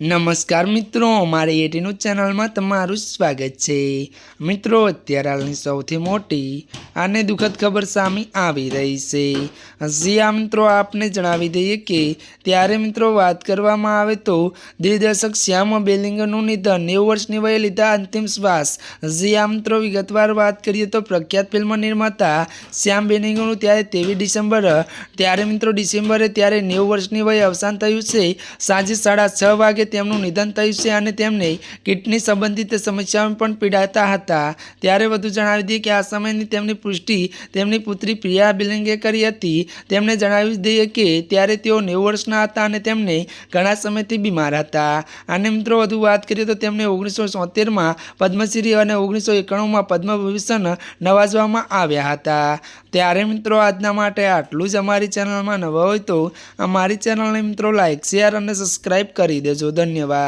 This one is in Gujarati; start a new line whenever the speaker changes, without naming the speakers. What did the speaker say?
નમસ્કાર મિત્રો મારી એટીનું ચેનલમાં તમારું સ્વાગત છે. મિત્રો, અત્યારે હાલની સૌથી મોટી અને દુઃખદ ખબર સામે આવી રહી છે. હજી મિત્રો, આપને જણાવી દઈએ કે ત્યારે મિત્રો વાત કરવામાં આવે તો દિગ્દર્શક શ્યામ બેલિંગનું નિધન, નેવું વર્ષની વયે લીધા અંતિમ શ્વાસ. જી મિત્રો, વિગતવાર વાત કરીએ તો પ્રખ્યાત ફિલ્મ નિર્માતા શ્યામ બેલિંગનું ત્યારે ત્રેવીસ ડિસેમ્બર, ત્યારે મિત્રો ડિસેમ્બરે ત્યારે નેવું વર્ષની વયે અવસાન થયું છે. સાંજે સાડા છ વાગે તેમનું નિધન થયું છે અને તેમને કિડની સંબંધિત સમસ્યાઓ પણ પીડાતા હતા. ત્યારે વધુ જણાવી દઈએ કે આ સમયની તેમની પુષ્ટિ તેમની પુત્રી પ્રિયા બિલિંગે કરી હતી. તેમણે જણાવી દઈએ કે ત્યારે તેઓ નેવું વર્ષના હતા અને તેમને ઘણા સમયથી બીમાર હતા. અને મિત્રો, વધુ વાત કરીએ તો તેમને ઓગણીસો સોતેરમાં પદ્મશ્રી અને ઓગણીસો એકાણુંમાં પદ્મભૂષણ નવાજવામાં આવ્યા હતા. ત્યારે મિત્રો, આજના માટે આટલું જ અમારી ચેનલમાં નવા હોય તો અમારી ચેનલને મિત્રો લાઇક શેર અને સબસ્ક્રાઈબ કરી દેજો. 干牛蛙。